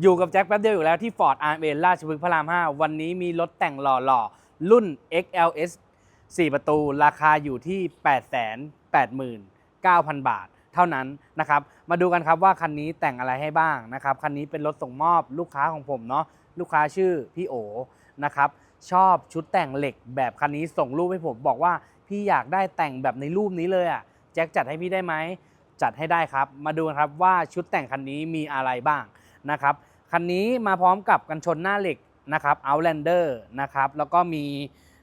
อยู่กับแจ็คแป๊บเดียวอยู่แล้วที่ Ford r m ราชพฤกษ์พระราม 5 วันนี้มีรถแต่งหล่อๆ รุ่น XLS 4 ประตู ราคาอยู่ที่ 889,000 บาท เท่านั้นนะครับ มาดูกันครับว่าคันนี้แต่งอะไรให้บ้างนะครับ คันนี้เป็นรถส่งมอบลูกค้าของผมเนาะ ลูกค้าชื่อพี่โอนะครับ ชอบชุดแต่งเหล็กแบบคันนี้ส่งรูปให้ผมบอกว่าพี่อยากได้แต่งแบบในรูปนี้เลยอะ แจ็คจัดให้พี่ได้ไหม จัดให้ได้ครับ มาดูกันครับว่าชุดแต่งคันนี้มีอะไรบ้าง นะครับคันนี้มาพร้อมกับกันชนหน้าเหล็กนะครับ Outlander นะครับแล้วก็มี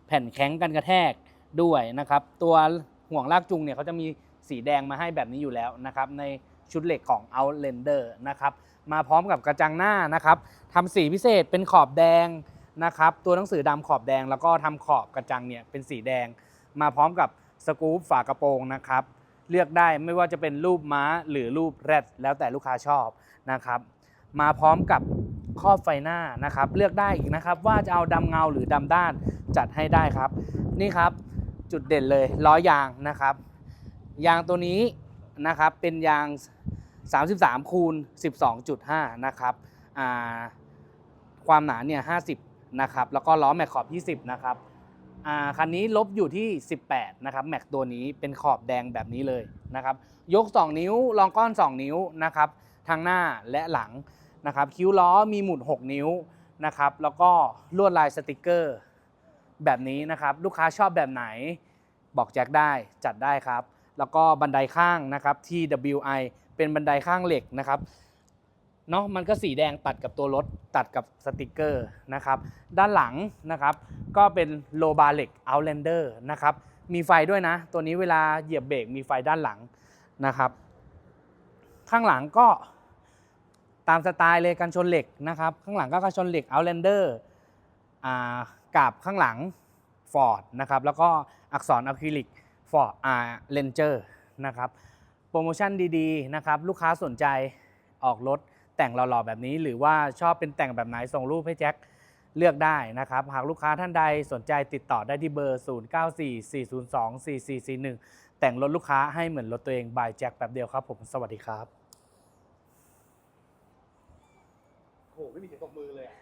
แผ่นแข็งกันกระแทกด้วยนะครับตัวห่วงลากจูงเนี่ยเขาจะมีสีแดงมาให้แบบนี้อยู่แล้วนะครับในชุดเหล็กของ Outlander นะครับมาพร้อมกับกระจังหน้านะครับทำสีพิเศษเป็นขอบแดงนะครับตัวหนังสือดำขอบแดงแล้วก็ทำขอบกระจังเนี่ยเป็นสีแดง มาพร้อมกับสกรูปฝากระโปรงนะครับเลือกได้ไม่ว่าจะเป็นรูปม้าหรือรูปแรดแล้วแต่ลูกค้าชอบนะครับ มาพร้อมกับครอบไฟหน้านะครับ เลือกได้อีกนะครับ ว่าจะเอาดำเงาหรือดำด้านจัดให้ได้ครับ นี่ครับจุดเด่นเลยล้อยางนะครับ ยางตัวนี้นะครับเป็นยาง 33 คูณ 12.5 นะครับความหนาเนี่ย50 นะครับ แล้วก็ล้อแม็กขอบ 20 นะครับคันนี้ลบอยู่ที่ 18 นะครับ แม็กตัวนี้เป็นขอบแดงแบบนี้เลยนะครับ ยก 2 นิ้ว รองก้อน 2 นิ้วนะครับ ทางหน้าและหลัง นะครับคิ้วล้อมีหมุด 6 นิ้วนะครับแล้วก็ลวดลายสติกเกอร์แบบนี้นะครับ ลูกค้าชอบแบบไหน บอกแจ็คได้จัดได้ครับ แล้วก็บันไดข้างนะครับ TWI เป็นบันไดข้างเหล็กนะครับเนาะมันก็สีแดงตัดกับตัวรถตัดกับสติกเกอร์นะครับ ด้านหลังนะครับ ก็เป็นโลบาเหล็ก Outlander นะครับ มีไฟด้วยนะ ตัวนี้เวลาเหยียบเบรกมีไฟด้านหลังนะครับ ข้างหลังก็ ตามสไตล์เลยกันชนเหล็กนะครับ ข้างหลังก็กันชนเหล็ก Outlander อ่ากาบข้างหลัง Ford นะครับ แล้วก็อักษรอะคริลิก Ford อ่า Ranger นะครับ โปรโมชั่นดีๆนะครับ ลูกค้าสนใจออกรถแต่งหล่อๆแบบนี้ หรือว่าชอบเป็นแต่งแบบไหนส่งรูปให้แจ็คเลือกได้นะครับ หากลูกค้าท่านใดสนใจติดต่อได้ที่เบอร์ 0944024441 แต่งรถลูกค้าให้เหมือนรถตัวเองบายแจ็คแป๊บเดียวครับผม สวัสดีครับ ไม่มีเสียงตบมือเลยอะ